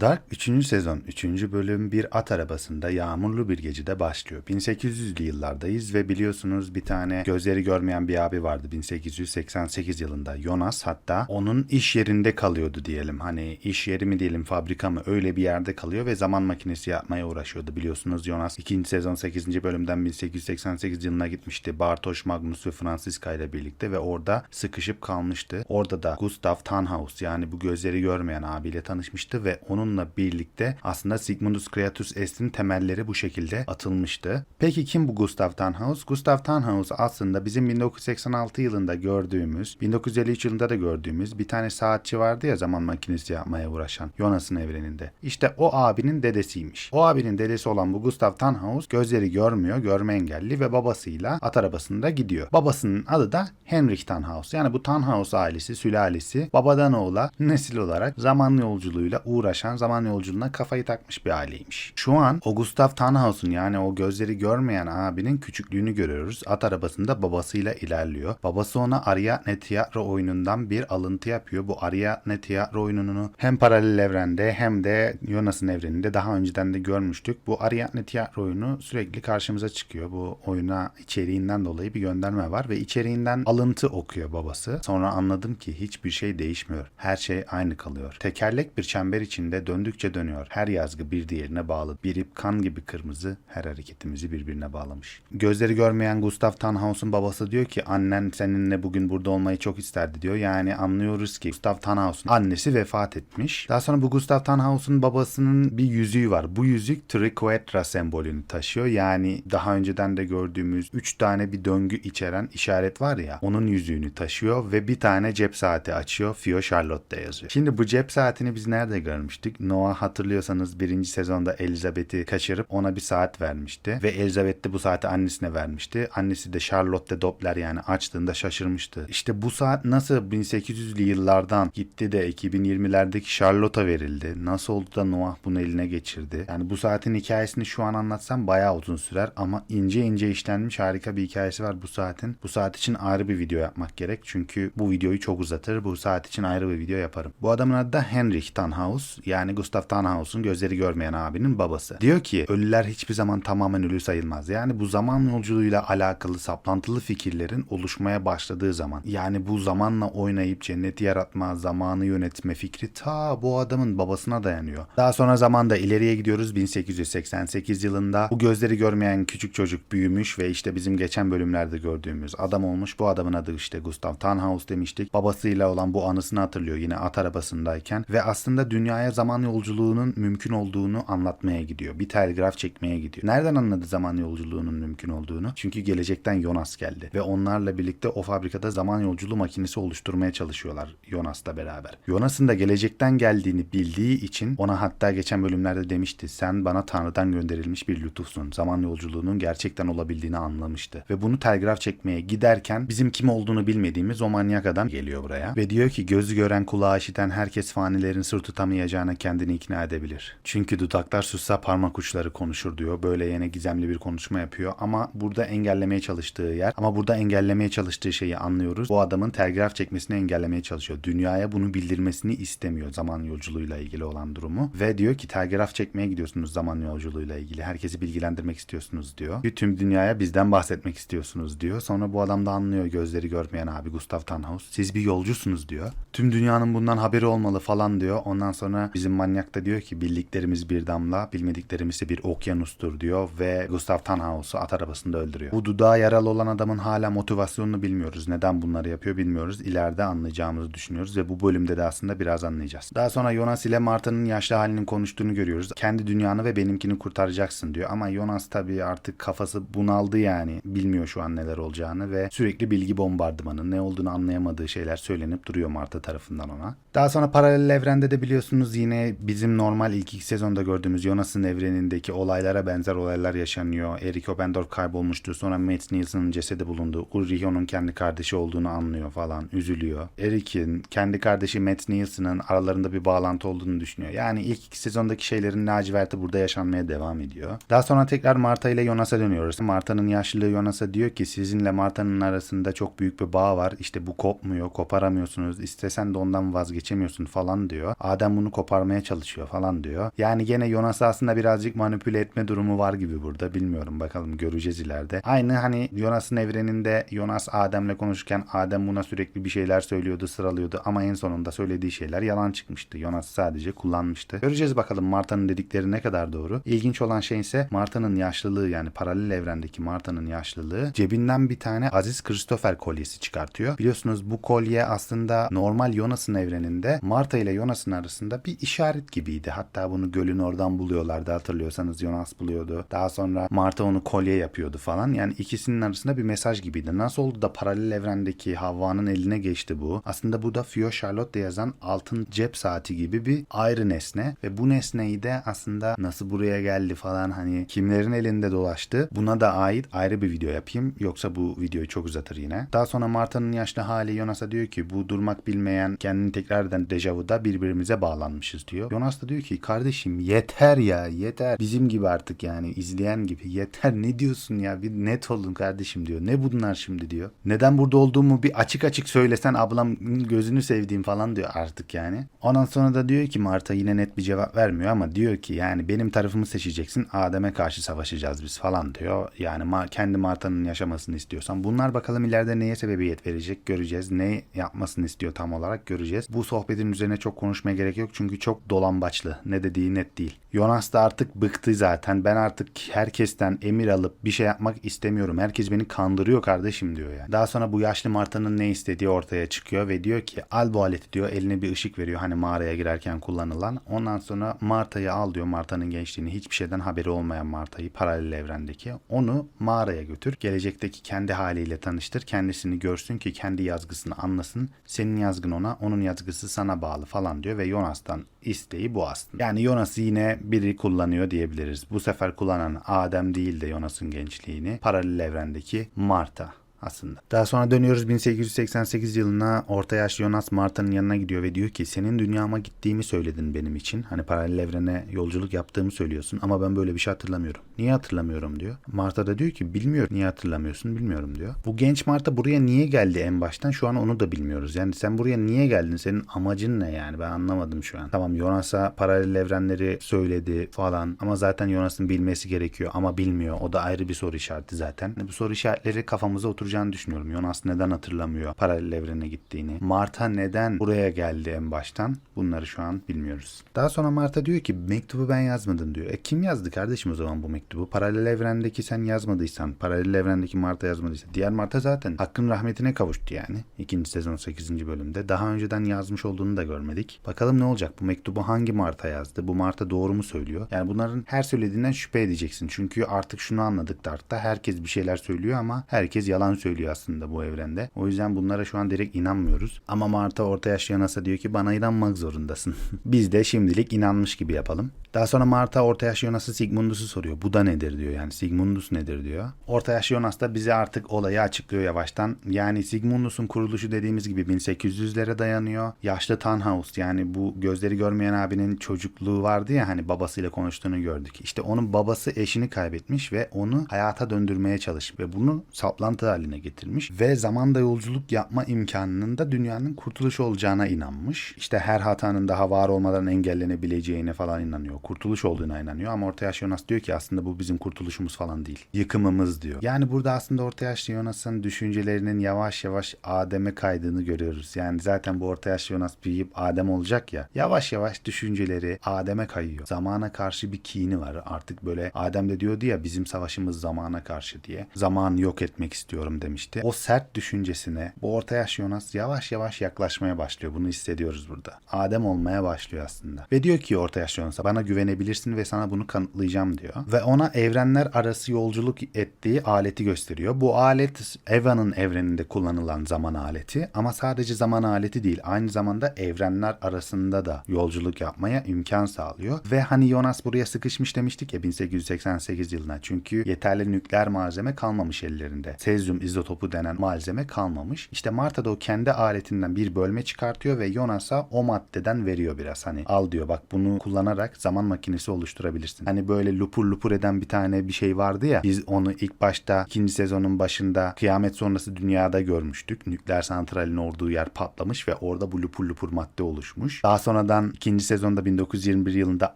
Dark 3. sezon 3. bölüm bir at arabasında yağmurlu bir gecede başlıyor. 1800'lü yıllardayız ve biliyorsunuz bir tane gözleri görmeyen bir abi vardı 1888 yılında. Jonas hatta onun iş yerinde kalıyordu diyelim. Hani iş yeri mi diyelim fabrika mı öyle bir yerde kalıyor ve zaman makinesi yapmaya uğraşıyordu. Biliyorsunuz Jonas 2. sezon 8. bölümden 1888 yılına gitmişti. Bartosz Magnus ve Franziska ile birlikte ve orada sıkışıp kalmıştı. Orada da Gustav Tannhaus yani bu gözleri görmeyen abiyle tanışmıştı ve onunla birlikte aslında Sigmundus Creatus Est'in temelleri bu şekilde atılmıştı. Peki kim bu Gustav Tannhaus? Gustav Tannhaus aslında bizim 1986 yılında gördüğümüz, 1953 yılında da gördüğümüz bir tane saatçi vardı ya zaman makinesi yapmaya uğraşan Jonas'ın evreninde. İşte o abinin dedesiymiş. O abinin dedesi olan bu Gustav Tannhaus gözleri görmüyor, görme engelli ve babasıyla at arabasında gidiyor. Babasının adı da Henrik Tannhaus. Yani bu Tannhaus ailesi, sülalesi babadan oğula nesil olarak zaman yolculuğuyla uğraşan, zaman yolculuğuna kafayı takmış bir aileymiş. Şu an o Gustav Tannhaus'un yani o gözleri görmeyen abinin küçüklüğünü görüyoruz. At arabasında babasıyla ilerliyor. Babası ona Ariadne tiyatro oyunundan bir alıntı yapıyor. Bu Ariadne tiyatro oyununu hem paralel evrende hem de Jonas'ın evreninde daha önceden de görmüştük. Bu Ariadne tiyatro oyunu sürekli karşımıza çıkıyor. Bu oyuna içeriğinden dolayı bir gönderme var ve içeriğinden alıntı okuyor babası. Sonra anladım ki hiçbir şey değişmiyor. Her şey aynı kalıyor. Tekerlek bir çember içinde döndükçe dönüyor. Her yazgı bir diğerine bağlı. Bir ip kan gibi kırmızı her hareketimizi birbirine bağlamış. Gözleri görmeyen Gustav Tannhaus'un babası diyor ki annen seninle bugün burada olmayı çok isterdi diyor. Yani anlıyoruz ki Gustav Tannhaus'un annesi vefat etmiş. Daha sonra bu Gustav Tannhaus'un babasının bir yüzüğü var. Bu yüzük Triquetra sembolünü taşıyor. Yani daha önceden de gördüğümüz 3 tane bir döngü içeren işaret var ya onun yüzüğünü taşıyor ve bir tane cep saati açıyor. Fio Charlotte yazıyor. Şimdi bu cep saatini biz nerede görmüştük? Noah hatırlıyorsanız birinci sezonda Elizabeth'i kaçırıp ona bir saat vermişti. Ve Elizabeth de bu saati annesine vermişti. Annesi de Charlotte Doppler yani açtığında şaşırmıştı. İşte bu saat nasıl 1800'lü yıllardan gitti de 2020'lerdeki Charlotte'a verildi? Nasıl oldu da Noah bunu eline geçirdi? Yani bu saatin hikayesini şu an anlatsam bayağı uzun sürer ama ince ince işlenmiş harika bir hikayesi var bu saatin. Bu saat için ayrı bir video yapmak gerek. Çünkü bu videoyu çok uzatır. Bu saat için ayrı bir video yaparım. Bu adamın adı da Henrik Tannhaus. Yani Gustav Tannhaus'un gözleri görmeyen abinin babası. Diyor ki ölüler hiçbir zaman tamamen ölü sayılmaz. Yani bu zaman yolculuğuyla alakalı saplantılı fikirlerin oluşmaya başladığı zaman. Yani bu zamanla oynayıp cenneti yaratma, zamanı yönetme fikri ta bu adamın babasına dayanıyor. Daha sonra zamanda ileriye gidiyoruz 1888 yılında. Bu gözleri görmeyen küçük çocuk büyümüş ve işte bizim geçen bölümlerde gördüğümüz adam olmuş. Bu adamın adı işte Gustav Tannhaus demiştik. Babasıyla olan bu anısını hatırlıyor yine at arabasındayken ve aslında dünyaya zaman yolculuğunun mümkün olduğunu anlatmaya gidiyor. Bir telgraf çekmeye gidiyor. Nereden anladı zaman yolculuğunun mümkün olduğunu? Çünkü gelecekten Jonas geldi ve onlarla birlikte o fabrikada zaman yolculuğu makinesi oluşturmaya çalışıyorlar Jonas'la beraber. Jonas'ın da gelecekten geldiğini bildiği için ona hatta geçen bölümlerde demişti. Sen bana Tanrı'dan gönderilmiş bir lütufsun. Zaman yolculuğunun gerçekten olabildiğini anlamıştı. Ve bunu telgraf çekmeye giderken bizim kim olduğunu bilmediğimiz o manyak adam geliyor buraya. Ve diyor ki gözü gören kulağı işiten herkes fanilerin sır tutamayacağına kendini ikna edebilir. Çünkü dudaklar sussa parmak uçları konuşur diyor. Böyle yine gizemli bir konuşma yapıyor. Ama burada engellemeye çalıştığı yer. Ama burada engellemeye çalıştığı şeyi anlıyoruz. Bu adamın telgraf çekmesini engellemeye çalışıyor. Dünyaya bunu bildirmesini istemiyor zaman yolculuğuyla ilgili olan durumu. Ve diyor ki telgraf çekmeye gidiyorsunuz zaman yolculuğuyla ilgili. Herkesi bilgilendirmek istiyorsunuz diyor. Tüm dünyaya bizden bahsetmek istiyorsunuz diyor. Sonra bu adam da anlıyor gözleri görmeyen abi Gustav Tannhaus. Siz bir yolcusunuz diyor. Tüm dünyanın bundan haberi olmalı falan diyor. Ondan sonra bizim manyak da diyor ki bildiklerimiz bir damla, bilmediklerimiz ise bir okyanustur diyor ve Gustav Tannhaus'u at arabasında öldürüyor. Bu dudağı yaralı olan adamın hala motivasyonunu bilmiyoruz. Neden bunları yapıyor bilmiyoruz. İleride anlayacağımızı düşünüyoruz ve bu bölümde de aslında biraz anlayacağız. Daha sonra Jonas ile Marta'nın yaşlı halinin konuştuğunu görüyoruz. Kendi dünyanı ve benimkini kurtaracaksın diyor ama Jonas tabii artık kafası bunaldı yani. Bilmiyor şu an neler olacağını ve sürekli bilgi bombardımanı, ne olduğunu anlayamadığı şeyler söylenip duruyor Marta tarafından ona. Daha sonra paralel evrende de biliyorsunuz yine bizim normal ilk iki sezonda gördüğümüz Jonas'ın evrenindeki olaylara benzer olaylar yaşanıyor. Erik Obendorf kaybolmuştu. Sonra Matt Nielsen'ın cesedi bulundu. Ulrich onun kendi kardeşi olduğunu anlıyor falan. Üzülüyor. Erik'in kendi kardeşi Matt Nielsen'ın aralarında bir bağlantı olduğunu düşünüyor. Yani ilk iki sezondaki şeylerin laciverti burada yaşanmaya devam ediyor. Daha sonra tekrar Marta ile Jonas'a dönüyoruz. Marta'nın yaşlılığı Jonas'a diyor ki sizinle Marta'nın arasında çok büyük bir bağ var. İşte bu kopmuyor, koparamıyorsunuz. İstesen de ondan vazgeçemiyorsun falan diyor. Adem bunu kopar kurtarmaya çalışıyor falan diyor. Yani gene Jonas'ı aslında birazcık manipüle etme durumu var gibi burada. Bilmiyorum bakalım göreceğiz ileride. Aynı hani Jonas'ın evreninde Jonas Adem'le konuşurken Adem buna sürekli bir şeyler söylüyordu, sıralıyordu ama en sonunda söylediği şeyler yalan çıkmıştı. Jonas sadece kullanmıştı. Göreceğiz bakalım Marta'nın dedikleri ne kadar doğru. İlginç olan şey ise Marta'nın yaşlılığı yani paralel evrendeki Marta'nın yaşlılığı cebinden bir tane Aziz Christopher kolyesi çıkartıyor. Biliyorsunuz bu kolye aslında normal Jonas'ın evreninde Marta ile Jonas'ın arasında bir işaret gibiydi. Hatta bunu gölün oradan buluyorlardı hatırlıyorsanız Jonas buluyordu. Daha sonra Marta onu kolye yapıyordu falan. Yani ikisinin arasında bir mesaj gibiydi. Nasıl oldu da paralel evrendeki Havva'nın eline geçti bu? Aslında bu da Fio Charlotte yazan altın cep saati gibi bir ayrı nesne ve bu nesneyi de aslında nasıl buraya geldi falan hani kimlerin elinde dolaştı buna da ait ayrı bir video yapayım yoksa bu videoyu çok uzatır yine. Daha sonra Marta'nın yaşlı hali Jonas'a diyor ki bu durmak bilmeyen kendini tekrar eden dejavuda birbirimize bağlanmışız diyor. Jonas da diyor ki kardeşim yeter ya yeter bizim gibi artık yani izleyen gibi yeter ne diyorsun ya bir net olun kardeşim diyor. Ne bunlar şimdi diyor. Neden burada olduğumu bir açık açık söylesen ablam gözünü sevdiğim falan diyor artık yani. Ondan sonra da diyor ki Marta yine net bir cevap vermiyor ama diyor ki yani benim tarafımı seçeceksin Adem'e karşı savaşacağız biz falan diyor. Yani ma- kendi Marta'nın yaşamasını istiyorsan. Bunlar bakalım ileride neye sebebiyet verecek göreceğiz. Ne yapmasını istiyor tam olarak göreceğiz. Bu sohbetin üzerine çok konuşmaya gerek yok çünkü çok dolambaçlı. Ne dediği net değil. Jonas da artık bıktı zaten. Ben artık herkesten emir alıp bir şey yapmak istemiyorum. Herkes beni kandırıyor kardeşim diyor yani. Daha sonra bu yaşlı Marta'nın ne istediği ortaya çıkıyor ve diyor ki al bu aleti diyor. Eline bir ışık veriyor hani mağaraya girerken kullanılan. Ondan sonra Marta'yı al diyor. Marta'nın gençliğini hiçbir şeyden haberi olmayan Marta'yı paralel evrendeki. Onu mağaraya götür. Gelecekteki kendi haliyle tanıştır. Kendisini görsün ki kendi yazgısını anlasın. Senin yazgın ona, onun yazgısı sana bağlı falan diyor ve Jonas'tan isteği bu aslında. Yani Jonas'ı yine biri kullanıyor diyebiliriz. Bu sefer kullanan Adem değil de Jonas'ın gençliğini. Paralel evrendeki Marta aslında. Daha sonra dönüyoruz 1888 yılına orta yaşlı Jonas Marta'nın yanına gidiyor ve diyor ki senin dünyama gittiğimi söyledin benim için. Hani paralel evrene yolculuk yaptığımı söylüyorsun ama ben böyle bir şey hatırlamıyorum. Niye hatırlamıyorum diyor. Marta da diyor ki bilmiyorum. Niye hatırlamıyorsun bilmiyorum diyor. Bu genç Marta buraya niye geldi en baştan şu an onu da bilmiyoruz. Yani sen buraya niye geldin? Senin amacın ne yani? Ben anlamadım şu an. Tamam Jonas'a paralel evrenleri söyledi falan ama zaten Jonas'ın bilmesi gerekiyor ama bilmiyor. O da ayrı bir soru işareti zaten. Bu soru işaretleri kafamıza oturacağını düşünüyorum. Jonas neden hatırlamıyor paralel evrene gittiğini? Marta neden buraya geldi en baştan? Bunları şu an bilmiyoruz. Daha sonra Marta diyor ki mektubu ben yazmadım diyor. E kim yazdı kardeşim o zaman bu mektubu? Paralel evrendeki sen yazmadıysan, paralel evrendeki Marta yazmadıysa. Diğer Marta zaten hakkın rahmetine kavuştu yani. İkinci sezon 8. bölümde. Daha önceden yazmış olduğunu da görmedik. Bakalım ne olacak? Bu mektubu hangi Marta yazdı? Bu Marta doğru mu söylüyor? Yani bunların her söylediğinden şüphe edeceksin. Çünkü artık şunu anladık Dark'ta. Herkes bir şeyler söylüyor ama herkes yalan söylüyor aslında bu evrende. O yüzden bunlara şu an direkt inanmıyoruz. Ama Marta orta yaşlı Jonas'a diyor ki bana inanmak zorundasın. Biz de şimdilik inanmış gibi yapalım. Daha sonra Marta orta yaşlı Jonas'a Sigmundus'u soruyor. Bu da nedir diyor yani Sigmundus nedir diyor. Orta yaşlı Jonas da bize artık olayı açıklıyor yavaştan. Yani Sigmundus'un kuruluşu dediğimiz gibi 1800'lere dayanıyor. Yaşlı Tannhaus yani bu gözleri görmeyen abinin çocukluğu vardı ya hani babasıyla konuştuğunu gördük. İşte onun babası eşini kaybetmiş ve onu hayata döndürmeye çalışmış ve bunu saplantı haline getirmiş ve zamanda yolculuk yapma imkanının da dünyanın kurtuluşu olacağına inanmış. İşte her hatanın daha var olmadan engellenebileceğine falan inanıyor. Kurtuluş olduğuna inanıyor ama Orta Yaşlı Jonas diyor ki aslında bu bizim kurtuluşumuz falan değil. Yıkımımız diyor. Yani burada aslında Orta Yaşlı Jonas'ın düşüncelerinin yavaş yavaş Adem'e kaydığını görüyoruz. Yani zaten bu Orta Yaşlı Jonas büyüyüp Adem olacak ya. Yavaş yavaş düşünceleri Adem'e kayıyor. Zamana karşı bir kini var. Artık böyle Adem de diyordu ya bizim savaşımız zamana karşı diye. Zamanı yok etmek istiyorum demişti. O sert düşüncesine bu Orta Yaşlı Jonas yavaş yavaş yaklaşmaya başlıyor. Bunu hissediyoruz burada. Adem olmaya başlıyor aslında. Ve diyor ki Orta Yaşlı Jonas'a bana güvenebilirsin ve sana bunu kanıtlayacağım diyor. Ve ona evrenler arası yolculuk ettiği aleti gösteriyor. Bu alet Eva'nın evreninde kullanılan zaman aleti ama sadece zaman aleti değil. Aynı zamanda evrenler arasında da yolculuk yapmaya imkan sağlıyor. Ve hani Jonas buraya sıkışmış demiştik ya 1888 yılına. Çünkü yeterli nükleer malzeme kalmamış ellerinde. Sezyum izotopu denen malzeme kalmamış. İşte Marta da o kendi aletinden bir bölme çıkartıyor ve Jonas'a o maddeden veriyor biraz. Hani al diyor bak bunu kullanarak zaman zaman makinesi oluşturabilirsin. Hani böyle lupur lupur eden bir tane bir şey vardı ya. Biz onu ilk başta ikinci sezonun başında kıyamet sonrası dünyada görmüştük. Nükleer santralin olduğu yer patlamış ve orada bu lupur lupur madde oluşmuş. Daha sonradan ikinci sezonda 1921 yılında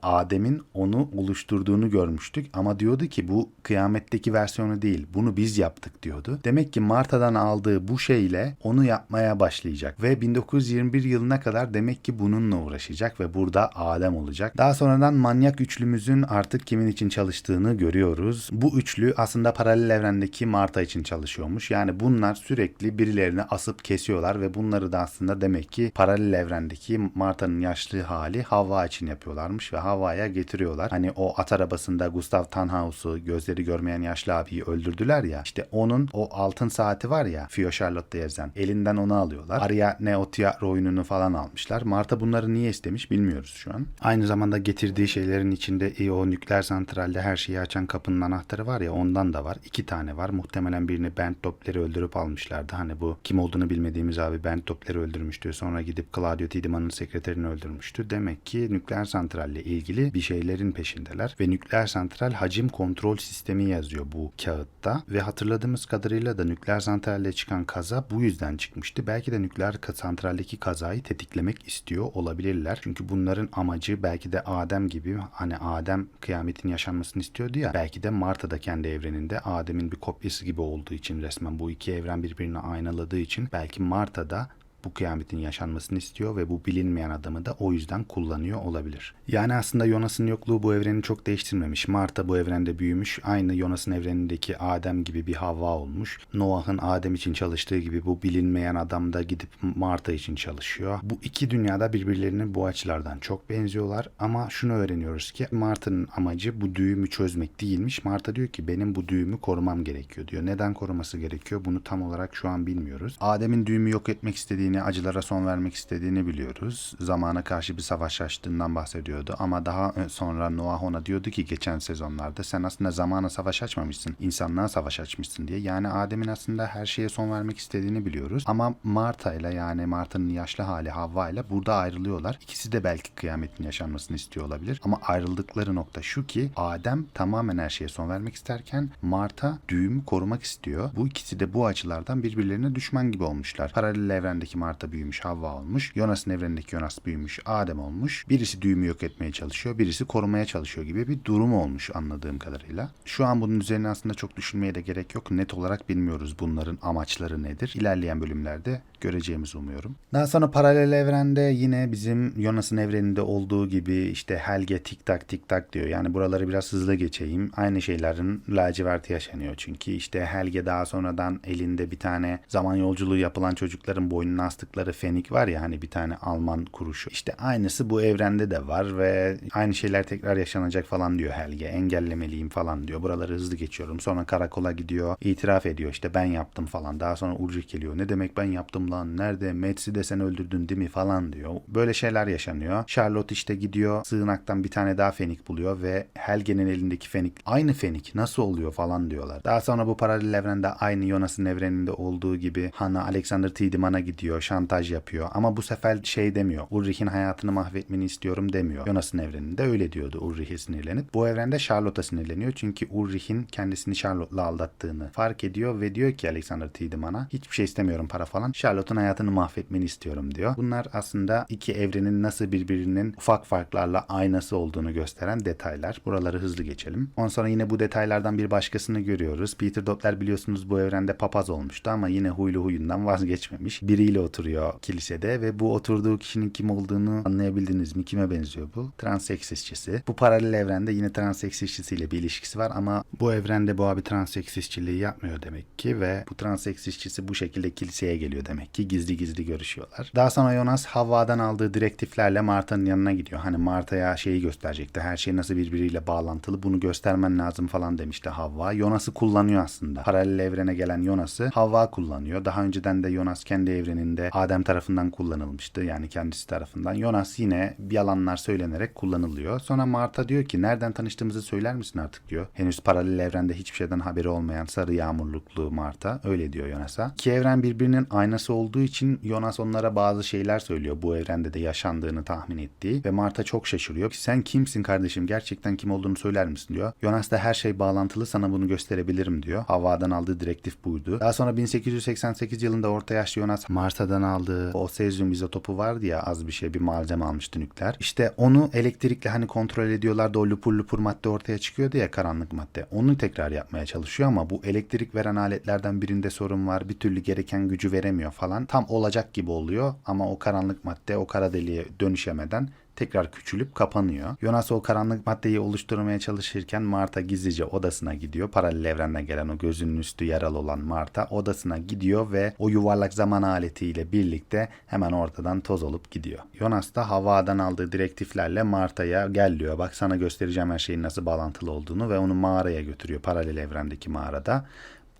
Adem'in onu oluşturduğunu görmüştük. Ama diyordu ki bu kıyametteki versiyonu değil. Bunu biz yaptık diyordu. Demek ki Marta'dan aldığı bu şeyle onu yapmaya başlayacak. Ve 1921 yılına kadar demek ki bununla uğraşacak ve burada Adem olacak. Daha sonradan manyak üçlümüzün artık kimin için çalıştığını görüyoruz. Bu üçlü aslında paralel evrendeki Marta için çalışıyormuş. Yani bunlar sürekli birilerini asıp kesiyorlar ve bunları da aslında demek ki paralel evrendeki Marta'nın yaşlı hali Havva için yapıyorlarmış ve Havva'ya getiriyorlar. Hani o at arabasında Gustav Tannhaus'u gözleri görmeyen yaşlı abiyi öldürdüler ya. İşte onun o altın saati var ya Fio Charlotte'da yazan. Elinden onu alıyorlar. Arya Neo tiyatro oyununu falan almışlar. Marta bunları niye istemiş bilmiyoruz şu an. Aynı zamanda getirdiği şeylerin içinde o nükleer santralde her şeyi açan kapının anahtarı var ya ondan da var. İki tane var. Muhtemelen birini Bent Doppler'i öldürüp almışlardı. Hani bu kim olduğunu bilmediğimiz abi Bent Doppler'i öldürmüştü. Sonra gidip Claudio Tiedemann'ın sekreterini öldürmüştü. Demek ki nükleer santralle ilgili bir şeylerin peşindeler. Ve nükleer santral hacim kontrol sistemi yazıyor bu kağıtta. Ve hatırladığımız kadarıyla da nükleer santralle çıkan kaza bu yüzden çıkmıştı. Belki de nükleer santraldeki kazayı tetiklemek istiyor olabilirler. Çünkü bunların amacı belki de Adem gibi hani Adem kıyametin yaşanmasını istiyordu ya. Belki de Marta da kendi evreninde Adem'in bir kopyası gibi olduğu için resmen bu iki evren birbirini aynaladığı için belki Marta da bu kıyametin yaşanmasını istiyor ve bu bilinmeyen adamı da o yüzden kullanıyor olabilir. Yani aslında Jonas'ın yokluğu bu evreni çok değiştirmemiş. Marta bu evrende büyümüş. Aynı Jonas'ın evrenindeki Adem gibi bir Havva olmuş. Noah'ın Adem için çalıştığı gibi bu bilinmeyen adam da gidip Marta için çalışıyor. Bu iki dünyada birbirlerine bu açılardan çok benziyorlar ama şunu öğreniyoruz ki Marta'nın amacı bu düğümü çözmek değilmiş. Marta diyor ki benim bu düğümü korumam gerekiyor diyor. Neden koruması gerekiyor bunu tam olarak şu an bilmiyoruz. Adem'in düğümü yok etmek istediğini, acılara son vermek istediğini biliyoruz. Zamana karşı bir savaş açtığından bahsediyordu ama daha sonra Noah ona diyordu ki geçen sezonlarda sen aslında zamana savaş açmamışsın, insanlığa savaş açmışsın diye. Yani Adem'in aslında her şeye son vermek istediğini biliyoruz. Ama Marta ile yani Marta'nın yaşlı hali Havva ile burada ayrılıyorlar. İkisi de belki kıyametin yaşanmasını istiyor olabilir. Ama ayrıldıkları nokta şu ki Adem tamamen her şeye son vermek isterken Marta düğümü korumak istiyor. Bu ikisi de bu açılardan birbirlerine düşman gibi olmuşlar. Paralel evrendeki Marta büyümüş Havva olmuş. Jonas'ın evrenindeki Jonas büyümüş Adem olmuş. Birisi düğümü yok etmeye çalışıyor. Birisi korumaya çalışıyor gibi bir durum olmuş anladığım kadarıyla. Şu an bunun üzerine aslında çok düşünmeye de gerek yok. Net olarak bilmiyoruz bunların amaçları nedir. İlerleyen bölümlerde göreceğimizi umuyorum. Daha sonra paralel evrende yine bizim Jonas'ın evreninde olduğu gibi işte Helge tik tak tik tak diyor. Yani buraları biraz hızlı geçeyim. Aynı şeylerin laciverti yaşanıyor. Çünkü işte Helge daha sonradan elinde bir tane zaman yolculuğu yapılan çocukların boynuna astıkları fenik var ya hani bir tane Alman kuruşu. İşte aynısı bu evrende de var ve aynı şeyler tekrar yaşanacak falan diyor Helge. Engellemeliyim falan diyor. Buraları hızlı geçiyorum. Sonra karakola gidiyor. itiraf ediyor işte ben yaptım falan. Daha sonra Ulrich geliyor. Ne demek ben yaptım lan? Nerede? Metsi de sen öldürdün değil mi falan diyor. Böyle şeyler yaşanıyor. Charlotte işte gidiyor. Sığınaktan bir tane daha fenik buluyor ve Helge'nin elindeki fenik aynı fenik nasıl oluyor falan diyorlar. Daha sonra bu paralel evrende aynı Jonas'ın evreninde olduğu gibi Hannah Alexander Tiedemann'a gidiyor. Şantaj yapıyor. Ama bu sefer şey demiyor. Ulrich'in hayatını mahvetmeni istiyorum demiyor. Jonas'ın evreninde öyle diyordu Ulrich'e sinirlenip. Bu evrende Charlotte'a sinirleniyor. Çünkü Ulrich'in kendisini Charlotte'la aldattığını fark ediyor ve diyor ki Alexander Tiedemann'a hiçbir şey istemiyorum para falan. Charlotte'un hayatını mahvetmeni istiyorum diyor. Bunlar aslında iki evrenin nasıl birbirinin ufak farklarla aynası olduğunu gösteren detaylar. Buraları hızlı geçelim. Ondan sonra yine bu detaylardan bir başkasını görüyoruz. Peter Doppler biliyorsunuz bu evrende papaz olmuştu ama yine huylu huyundan vazgeçmemiş. Biriyle oturuyor kilisede ve bu oturduğu kişinin kim olduğunu anlayabildiniz mi? Kime benziyor bu? Transeks işçisi. Bu paralel evrende yine transeks işçisiyle bir ilişkisi var ama bu evrende bu abi transeks işçiliği yapmıyor demek ki ve bu transeks işçisi bu şekilde kiliseye geliyor demek ki gizli gizli görüşüyorlar. Daha sonra Jonas Havva'dan aldığı direktiflerle Marta'nın yanına gidiyor. Hani Marta'ya şeyi gösterecekti. Her şey nasıl birbiriyle bağlantılı bunu göstermen lazım falan demişti Havva. Jonas'ı kullanıyor aslında. Paralel evrene gelen Jonas'ı Havva kullanıyor. Daha önceden de Jonas kendi evreninde evrende Adem tarafından kullanılmıştı. Yani kendisi tarafından. Jonas yine yalanlar söylenerek kullanılıyor. Sonra Marta diyor ki nereden tanıştığımızı söyler misin artık diyor. Henüz paralel evrende hiçbir şeyden haberi olmayan sarı yağmurluklu Marta. Öyle diyor Jonas'a. İki evren birbirinin aynası olduğu için Jonas onlara bazı şeyler söylüyor. Bu evrende de yaşandığını tahmin ettiği. Ve Marta çok şaşırıyor. Sen kimsin kardeşim? Gerçekten kim olduğunu söyler misin diyor. Jonas da her şey bağlantılı sana bunu gösterebilirim diyor. Havva'dan aldığı direktif buydu. Daha sonra 1888 yılında orta yaşlı Jonas Marta'dan aldığı o sezyum izotopu vardı ya az bir şey bir malzeme almıştı nükleer. İşte onu elektrikle hani kontrol ediyorlardı o lupur lupur madde ortaya çıkıyordu ya karanlık madde. Onu tekrar yapmaya çalışıyor ama bu elektrik veren aletlerden birinde sorun var. Bir türlü gereken gücü veremiyor falan. Tam olacak gibi oluyor ama o karanlık madde o kara deliğe dönüşemeden tekrar küçülüp kapanıyor. Jonas o karanlık maddeyi oluşturmaya çalışırken Marta gizlice odasına gidiyor. Paralel evrenden gelen o gözünün üstü yaralı olan Marta odasına gidiyor ve o yuvarlak zaman aletiyle birlikte hemen ortadan toz olup gidiyor. Jonas da havadan aldığı direktiflerle Marta'ya gel diyor. Bak sana göstereceğim her şeyin nasıl bağlantılı olduğunu ve onu mağaraya götürüyor. Paralel evrendeki mağarada.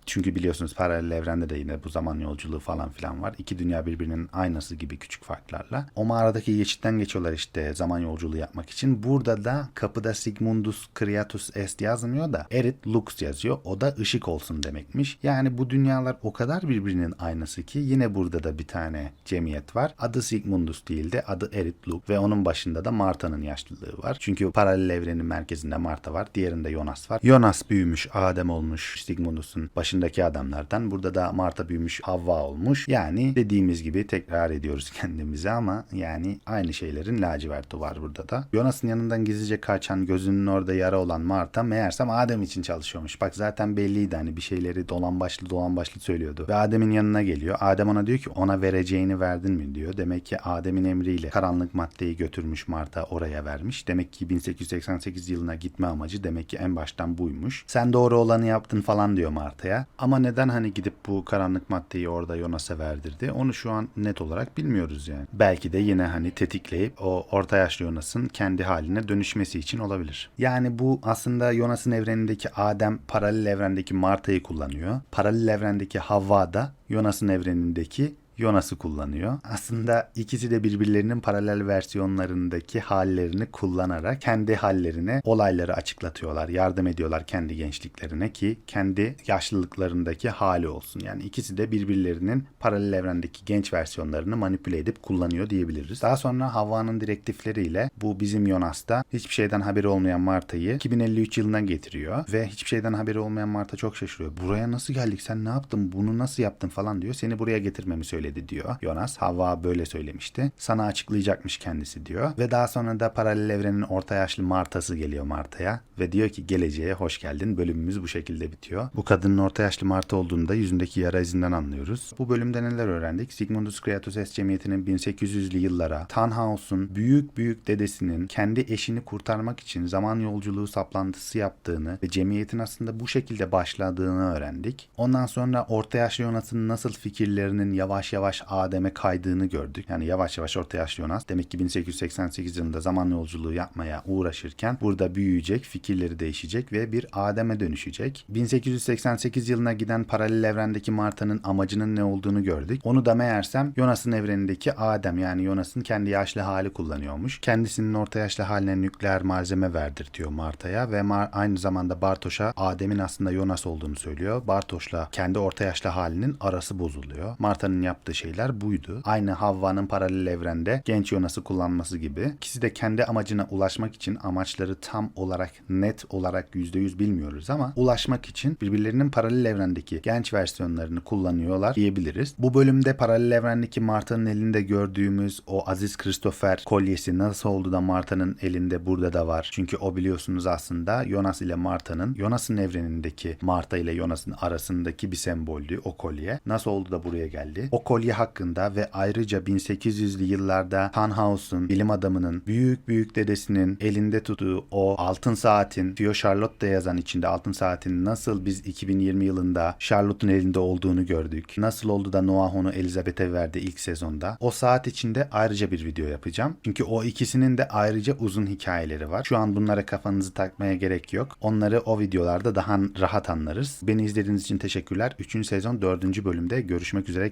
Çünkü biliyorsunuz paralel evrende de yine bu zaman yolculuğu falan filan var. İki dünya birbirinin aynası gibi küçük farklarla. O mağaradaki geçitten geçiyorlar işte zaman yolculuğu yapmak için. Burada da kapıda Sigmundus Creatus Est yazmıyor da Erit Lux yazıyor. O da ışık olsun demekmiş. Yani bu dünyalar o kadar birbirinin aynası ki yine burada da bir tane cemiyet var. Adı Sigmundus değil de adı Erit Lux ve onun başında da Marta'nın yaşlılığı var. Çünkü paralel evrenin merkezinde Marta var. Diğerinde Jonas var. Jonas büyümüş, Adem olmuş Sigmundus'un başında başındaki adamlardan. Burada da Marta büyümüş Havva olmuş. Yani dediğimiz gibi tekrar ediyoruz kendimize ama yani aynı şeylerin laciverti var burada da. Jonas'ın yanından gizlice kaçan gözünün orada yara olan Marta meğersem Adem için çalışıyormuş. Bak zaten belliydi hani bir şeyleri dolan başlı dolan başlı söylüyordu. Ve Adem'in yanına geliyor. Adem ona diyor ki ona vereceğini verdin mi diyor. Demek ki Adem'in emriyle karanlık maddeyi götürmüş Marta oraya vermiş. Demek ki 1888 yılına gitme amacı demek ki en baştan buymuş. Sen doğru olanı yaptın falan diyor Marta'ya. Ama neden hani gidip bu karanlık maddeyi orada Jonas'a verdirdi? Onu şu an net olarak bilmiyoruz yani. Belki de yine hani tetikleyip o orta yaşlı Jonas'ın kendi haline dönüşmesi için olabilir. Yani bu aslında Jonas'ın evrenindeki Adem paralel evrendeki Marta'yı kullanıyor. Paralel evrendeki Havva da Jonas'ın evrenindeki Jonas'ı kullanıyor. Aslında ikisi de birbirlerinin paralel versiyonlarındaki hallerini kullanarak kendi hallerine olayları açıklatıyorlar. Yardım ediyorlar kendi gençliklerine ki kendi yaşlılıklarındaki hali olsun. Yani ikisi de birbirlerinin paralel evrendeki genç versiyonlarını manipüle edip kullanıyor diyebiliriz. Daha sonra Havva'nın direktifleriyle bu bizim Jonas'ta hiçbir şeyden haberi olmayan Marta'yı 2053 yılına getiriyor ve hiçbir şeyden haberi olmayan Marta çok şaşırıyor. Buraya nasıl geldik? Sen ne yaptın? Bunu nasıl yaptın falan diyor. Seni buraya getirmemi söyledi diyor. Jonas Havva böyle söylemişti. Sana açıklayacakmış kendisi diyor. Ve daha sonra da paralel evrenin orta yaşlı Marta'sı geliyor Marta'ya ve diyor ki geleceğe hoş geldin. Bölümümüz bu şekilde bitiyor. Bu kadının orta yaşlı Marta olduğunu da yüzündeki yara izinden anlıyoruz. Bu bölümde neler öğrendik? Sigmundus Creatus S Cemiyeti'nin 1800'lü yıllara Tannhaus'un büyük büyük dedesinin kendi eşini kurtarmak için zaman yolculuğu saplantısı yaptığını ve cemiyetin aslında bu şekilde başladığını öğrendik. Ondan sonra orta yaşlı Jonas'ın nasıl fikirlerinin yavaş yavaş Adem'e kaydığını gördük. Yani yavaş yavaş orta yaşlı Jonas demek ki 1888 yılında zaman yolculuğu yapmaya uğraşırken burada büyüyecek, fikirleri değişecek ve bir Adem'e dönüşecek. 1888 yılına giden paralel evrendeki Marta'nın amacının ne olduğunu gördük. Onu da meğersem Jonas'ın evrenindeki Adem yani Jonas'ın kendi yaşlı hali kullanıyormuş. Kendisinin orta yaşlı haline nükleer malzeme verdirtiyor Marta'ya ve Mar- aynı zamanda Bartoş'a Adem'in aslında Jonas olduğunu söylüyor. Bartoş'la kendi orta yaşlı halinin arası bozuluyor. Marta'nın yaptığı şeyler buydu. Aynı Havva'nın paralel evrende genç Jonas'ı kullanması gibi. İkisi de kendi amacına ulaşmak için amaçları tam olarak net olarak %100 bilmiyoruz ama ulaşmak için birbirlerinin paralel evrendeki genç versiyonlarını kullanıyorlar diyebiliriz. Bu bölümde paralel evrendeki Marta'nın elinde gördüğümüz o Aziz Christopher kolyesi nasıl oldu da Marta'nın elinde burada da var. Çünkü o biliyorsunuz aslında Jonas ile Marta'nın Jonas'ın evrenindeki Marta ile Jonas'ın arasındaki bir semboldü o kolye. Nasıl oldu da buraya geldi? O kolye hakkında ve ayrıca 1800'lü yıllarda Tannhaus'un bilim adamının büyük büyük dedesinin elinde tuttuğu o altın saatin Fio Charlotte yazan içinde altın saatin nasıl biz 2020 yılında Charlotte'un elinde olduğunu gördük. Nasıl oldu da Noah onu Elizabeth'e verdi ilk sezonda. O saat içinde ayrıca bir video yapacağım. Çünkü o ikisinin de ayrıca uzun hikayeleri var. Şu an bunlara kafanızı takmaya gerek yok. Onları o videolarda daha rahat anlarız. Beni izlediğiniz için teşekkürler. 3. sezon 4. bölümde görüşmek üzere.